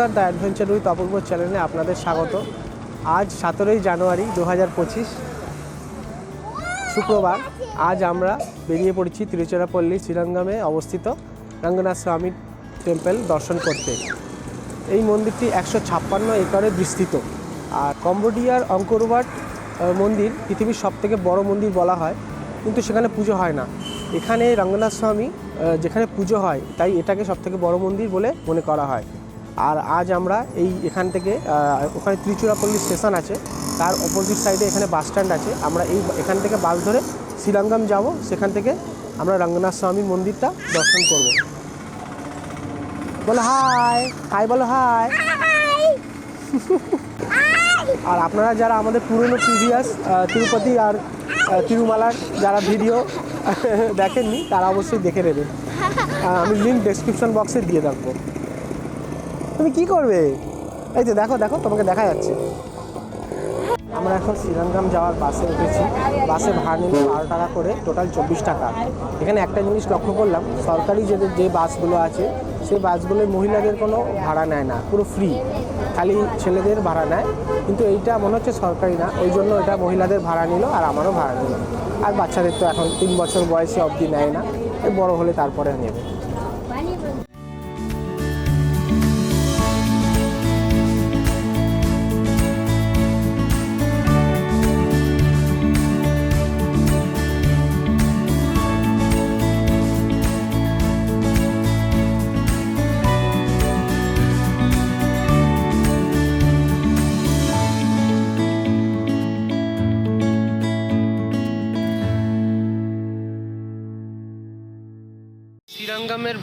নমস্কার, the adventure with অপূর্ব চ্যানেলে আপনাদের স্বাগত। আজ সতেরোই জানুয়ারি দু হাজার পঁচিশ, শুক্রবার। আজ আমরা বেরিয়ে পড়েছি তিরুচিরাপল্লী, শ্রীরঙ্গমে অবস্থিত রঙ্গনাথ স্বামী টেম্পল দর্শন করতে। এই মন্দিরটি একশো ছাপ্পান্ন একরে বিস্তৃত। আর কম্বোডিয়ার অঙ্করবাট মন্দির পৃথিবীর সবথেকে বড় মন্দির বলা হয়, কিন্তু সেখানে পুজো হয় না। এখানে রঙ্গনাথ স্বামী যেখানে পুজো হয়, তাই এটাকে সবথেকে বড় মন্দির বলে মনে করা হয়। আর আজ আমরা এই এখান থেকে ওখানে ত্রিচুরাপল্লী স্টেশন আছে। তার অপোজিট সাইডে এখানে বাস স্ট্যান্ড আছে। আমরা এই এখান থেকে বাস ধরে শ্রীরঙ্গম যাব। সেখান থেকে আমরা রঙ্গনাথ স্বামী মন্দিরটা দর্শন করব। বলো হাই হাই বলো হাই আর আপনারা যারা আমাদের পুরনো প্রিভিয়াস তিরুপতি আর তিরুমালার যারা ভিডিও দেখেননি, তারা অবশ্যই দেখে নেবেন। আমি লিঙ্ক ডেসক্রিপশন বক্সে দিয়ে রাখব। তুমি কি করবে? এই তো দেখো দেখো, তোমাকে দেখা যাচ্ছে। আমরা এখন শ্রীরঙ্গম যাওয়ার বাসে উঠেছি। বাসে ভাড়া নিল বারো টাকা করে টোটাল চব্বিশ টাকা। এখানে একটা জিনিস লক্ষ্য করলাম, সরকারি যে যে বাসগুলো আছে, সেই বাসগুলোয় মহিলাদের কোনো ভাড়া নেয় না, পুরো ফ্রি খালি ছেলেদের ভাড়া নেয়। কিন্তু এইটা মনে হচ্ছে সরকারি না ওই জন্য এটা মহিলাদের ভাড়া নিল আর আমারও ভাড়া নিল। আর বাচ্চাদের তো এখন তিন বছর বয়সে অবধি নেয় না বড় হলে তারপরে নেবে।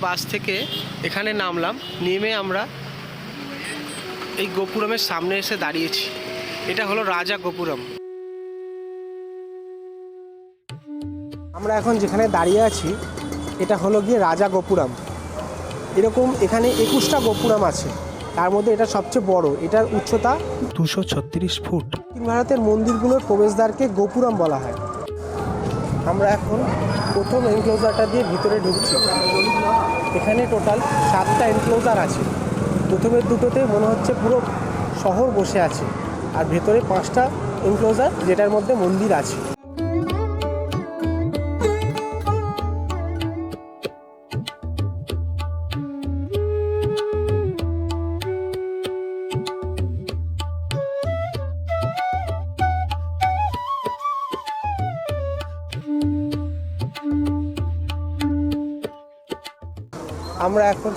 বাস থেকে এখানে নামলাম। নেমে আমরা এই গোপুরমের সামনে এসে দাঁড়িয়েছি। এটা হলো রাজা গোপুরম। আমরা এখন যেখানে দাঁড়িয়ে আছি এটা হলো গিয়ে রাজা গোপুরম। এরকম এখানে একুশটা গোপুরম আছে। তার মধ্যে এটা সবচেয়ে বড়। এটার উচ্চতা দুশো ছত্রিশ ফুট। দক্ষিণ ভারতের মন্দিরগুলোর প্রবেশদ্বারকে গোপুরম বলা হয়। আমরা এখন প্রথম এনক্লোজারটা দিয়ে ভিতরে ঢুকছি। এখানে টোটাল সাতটা এনক্লোজার আছে। প্রথমের দুটোতে মনে হচ্ছে পুরো শহর বসে আছে, আর ভেতরে পাঁচটা এনক্লোজার যেটার মধ্যে মন্দির আছে। আমরা এখন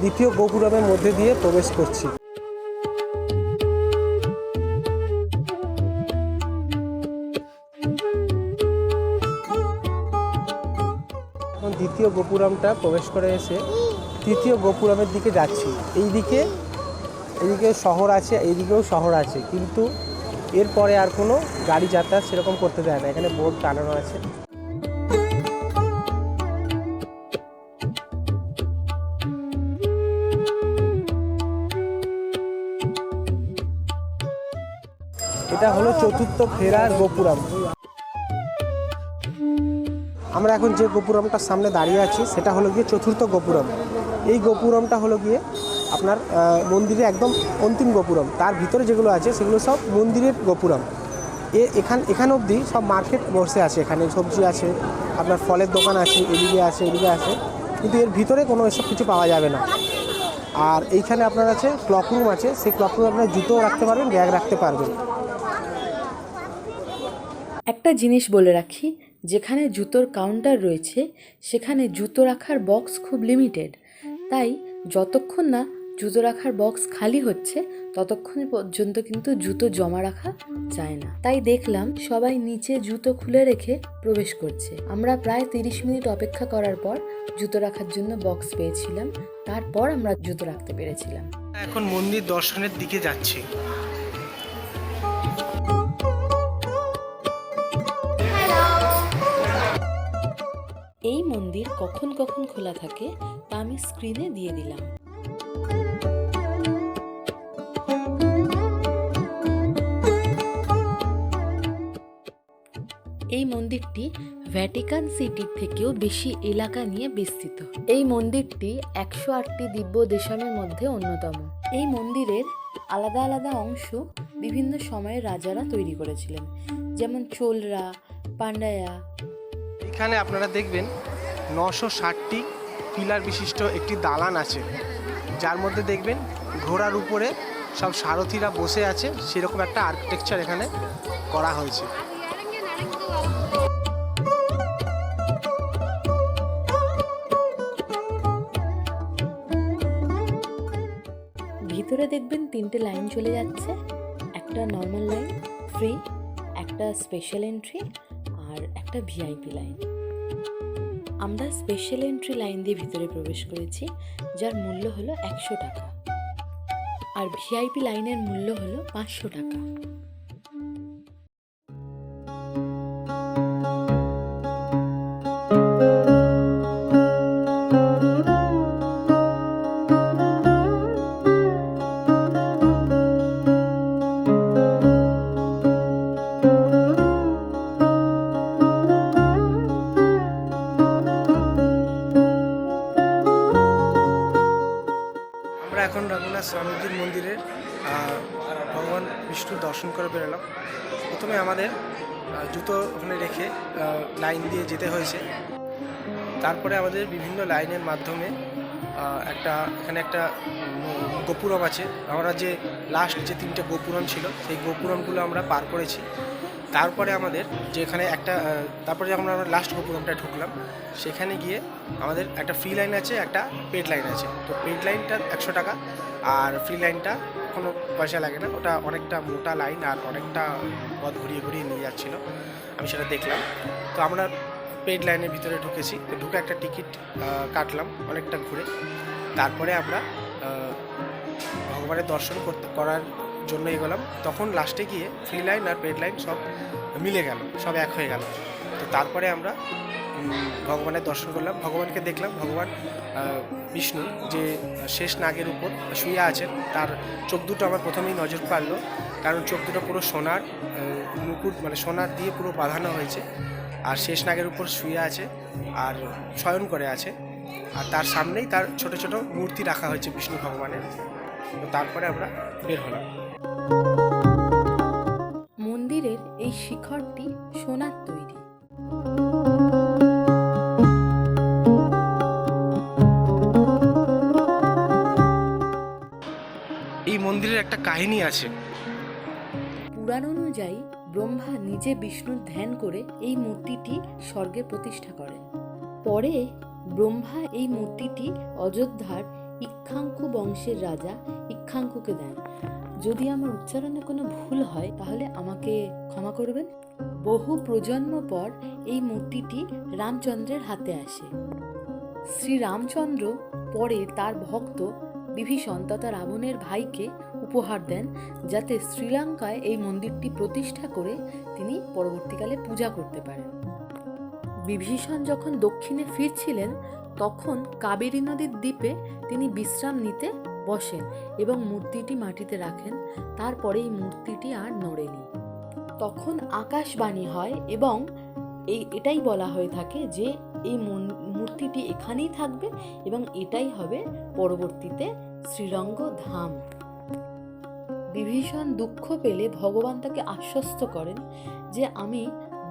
দ্বিতীয় গোপুরমের মধ্যে দিয়ে প্রবেশ করছি। এখন দ্বিতীয় গোপুরমটা প্রবেশ করে এসে তৃতীয় গোপুরমের দিকে যাচ্ছি। এই দিকে এদিকে শহর আছে, এইদিকেও শহর আছে, কিন্তু এরপরে আর কোনো গাড়ি যাতায়াত সেরকম করতে দেয় না। এখানে বোর্ড টানানো আছে। এটা হলো চতুর্থ ফেরার গোপুরম। আমরা এখন যে গোপুরমটার সামনে দাঁড়িয়ে আছি, সেটা হলো গিয়ে চতুর্থ গোপুরম। এই গোপুরমটা হলো গিয়ে আপনার মন্দিরে একদম অন্তিম গোপুরম। তার ভিতরে যেগুলো আছে, সেগুলো সব মন্দিরের গোপুরম। এ, এখান এখান অবধি সব মার্কেট বসে আছে। এখানে সবজি আছে, আপনার ফলের দোকান আছে, এদিকে আছে এদিকে আছে। কিন্তু এর ভিতরে কোনো এসব কিছু পাওয়া যাবে না। আর এইখানে আপনার আছে ক্লক রুম আছে। সেই ক্লক রুমে আপনার জুতো রাখতে পারবেন ব্যাগ রাখতে পারবেন। একটা জিনিস বলে রাখি, যেখানে জুতোর কাউন্টার রয়েছে, সেখানে জুতো রাখার বক্স খুব লিমিটেড তাই যতক্ষণ না জুতো রাখার বক্স খালি হচ্ছে, ততক্ষণ পর্যন্ত কিন্তু জুতো জমা রাখা যায় না। তাই দেখলাম সবাই নিচে জুতো খুলে রেখে প্রবেশ করছে। আমরা প্রায় তিরিশ মিনিট অপেক্ষা করার পর জুতো রাখার জন্য বক্স পেয়েছিলাম। তারপর আমরা জুতো রাখতে পেরেছিলাম। এখন মন্দির দর্শনের দিকে যাচ্ছি। এই মন্দির কখন কখন খোলা থাকে তা আমি স্ক্রিনে দিয়ে দিলাম। এই মন্দিরটি ভ্যাটিকান সিটির থেকেও বেশি এলাকা নিয়ে বিস্তৃত। এই মন্দিরটি একশো আটটি দিব্য দেশমের মধ্যে অন্যতম। এই মন্দিরের আলাদা আলাদা অংশ বিভিন্ন সময়ে রাজারা তৈরি করেছিলেন। যেমন চোলরা, পান্ডায়া এখানে আপনারা দেখবেন নশো ষাটটি পিলার বিশিষ্ট একটি দালান আছে। যার মধ্যে দেখবেন ঘোড়ার উপরে সব সারথীরা বসে আছে। সেরকম একটা আর্কিটেকচার এখানে করা হয়েছে। ভিতরে দেখবেন তিনটে লাইন চলে যাচ্ছে। একটা নর্মাল লাইন ফ্রি একটা স্পেশাল এন্ট্রি আর একটা ভিআইপি লাইন আমরা স্পেশাল এন্ট্রি লাইন দিয়ে ভিতরে প্রবেশ করেছি, যার মূল্য হলো একশো টাকা। আর ভিআইপি লাইনের মূল্য হলো পাঁচশো টাকা। আমরা এখন রঘুনাথ স্বামীজির মন্দিরে ভগবান বিষ্ণু দর্শন করে বেরোলাম। প্রথমে আমাদের জুতো ওখানে রেখে লাইন দিয়ে যেতে হয়েছে। তারপরে আমাদের বিভিন্ন লাইনের মাধ্যমে একটা, এখানে একটা গোপুরম আছে। আমরা যে লাস্ট যে তিনটে গোপুরম ছিল, সেই গোপুরমগুলো আমরা পার করেছি। তারপরে আমাদের যেখানে একটা তারপরে যখন আমরা লাস্ট গোপুরমটা ঢুকলাম, সেখানে গিয়ে আমাদের একটা ফ্রি লাইন আছে, একটা পেড লাইন আছে। তো পেড লাইনটা একশো টাকা, আর ফ্রি লাইনটা কোনো পয়সা লাগে না, ওটা অনেকটা মোটা লাইন আর অনেকটা পথ ঘুরিয়ে ঘুরিয়ে নিয়ে যাচ্ছিল। আমি সেটা দেখলাম। তো আমরা পেড লাইনের ভিতরে ঢুকেছি, তো ঢুকে একটা টিকিট কাটলাম অনেকটা ঘুরে। তারপরে আমরা ভগবানের দর্শন করতে, করার জন্য এগোলাম তখন লাস্টে গিয়ে ফ্রি লাইন আর পেড লাইন সব মিলে গেল, সব এক হয়ে গেল। তো তারপরে আমরা ভগবানের দর্শন করলাম। ভগবানকে দেখলাম, ভগবান বিষ্ণু যে শেষ নাগের উপর শুয়ে আছেন, তার চোখ দুটো আমার প্রথমেই নজর পারল কারণ চোখ দুটো পুরো সোনার মুকুট মানে সোনার দিয়ে পুরো বাঁধানো হয়েছে। আর শেষ নাগের উপর শুয়ে আছে আর শয়ন করে আছে। আর তার সামনেই তার ছোট ছোট মূর্তি রাখা হয়েছে বিষ্ণু ভগবানের। তো তারপরে আমরা বের হলাম। মন্দিরের এই শিখরটি সোনার তৈরি। এই মন্দিরের একটা কাহিনী আছে। পুরাণ অনুযায়ী ব্রহ্মা নিজে বিষ্ণুর ধ্যান করে এই মূর্তিটি স্বর্গে প্রতিষ্ঠা করেন। পরে ব্রহ্মা এই মূর্তিটি অযোধ্যার ইক্ষাঙ্কু বংশের রাজা ইক্ষাঙ্কুকে দেন। যদি আমার উচ্চারণে কোনো ভুল হয়, তাহলে আমাকে ক্ষমা করবেন। বহু প্রজন্ম পর এই মূর্তিটি রামচন্দ্রের হাতে আসে। শ্রী রামচন্দ্র পরে তার ভক্ত বিভীষণ তথা রাবণের ভাইকে উপহার দেন, যাতে শ্রীলঙ্কায় এই মন্দিরটি প্রতিষ্ঠা করে তিনি পরবর্তীকালে পূজা করতে পারেন। বিভীষণ যখন দক্ষিণে ফিরছিলেন, তখন কাবেরী নদীর দ্বীপে তিনি বিশ্রাম নিতে বসেন এবং মূর্তিটি মাটিতে রাখেন তারপরে এই মূর্তিটি আর নড়েনি। তখন আকাশবাণী হয় এবং এই, এটাই বলা হয়ে থাকে যে এই মূর্তিটি এখানেই থাকবে এবং এটাই হবে পরবর্তীতে শ্রীরঙ্গ ধাম। বিভীষণ দুঃখ পেলে ভগবান তাকে আশ্বস্ত করেন যে আমি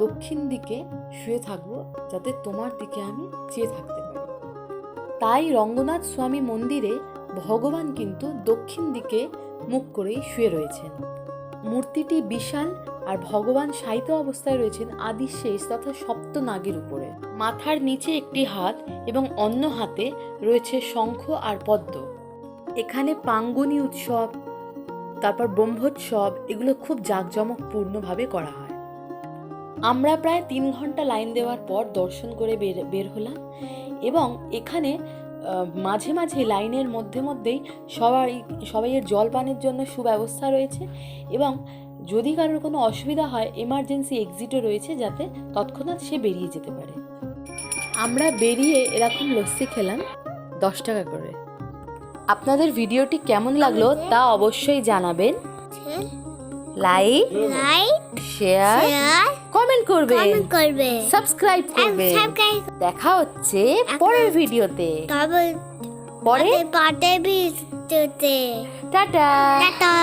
দক্ষিণ দিকে শুয়ে থাকব যাতে তোমার দিকে আমি চেয়ে থাকতে পারি। তাই রঙ্গনাথ স্বামী মন্দিরে ভগবান কিন্তু দক্ষিণ দিকে মুখ করেই শুয়ে রয়েছেন। মূর্তিটি বিশাল আর ভগবান সাহিত্য অবস্থায় রয়েছেন আদি শেষ তথা সপ্ত নাগের উপরে। মাথার নিচে একটি হাত এবং অন্য হাতে রয়েছে শঙ্খ আর পদ্ম। এখানে পাঙ্গুনি উৎসব, তারপর ব্রহ্মোৎসব, এগুলো খুব জাঁকজমকপূর্ণভাবে করা হয়। আমরা প্রায় তিন ঘণ্টা লাইন দেওয়ার পর দর্শন করে বের বের হলাম এবং এখানে মাঝে মাঝে লাইনের মধ্যে মধ্যেই সবাই সবাইয়ের জল পানের জন্য সুব্যবস্থা রয়েছে এবং যদি কারোর কোনো অসুবিধা হয় এমার্জেন্সি এক্সিটও রয়েছে যাতে তৎক্ষণাৎ সে বেরিয়ে যেতে পারে। আমরা বেরিয়ে এরকম লস্যি খেলাম দশ টাকা করে। আপনাদের ভিডিওটি কেমন লাগল তা অবশ্যই জানাবেন। লাইক লাইক শেয়ার কমেন্ট করবে। কমেন্ট করবে। সাবস্ক্রাইব করবে। দেখা হচ্ছে পরের ভিডিওতে। পরে পাটে ভিডিওতে। টাটা। টাটা।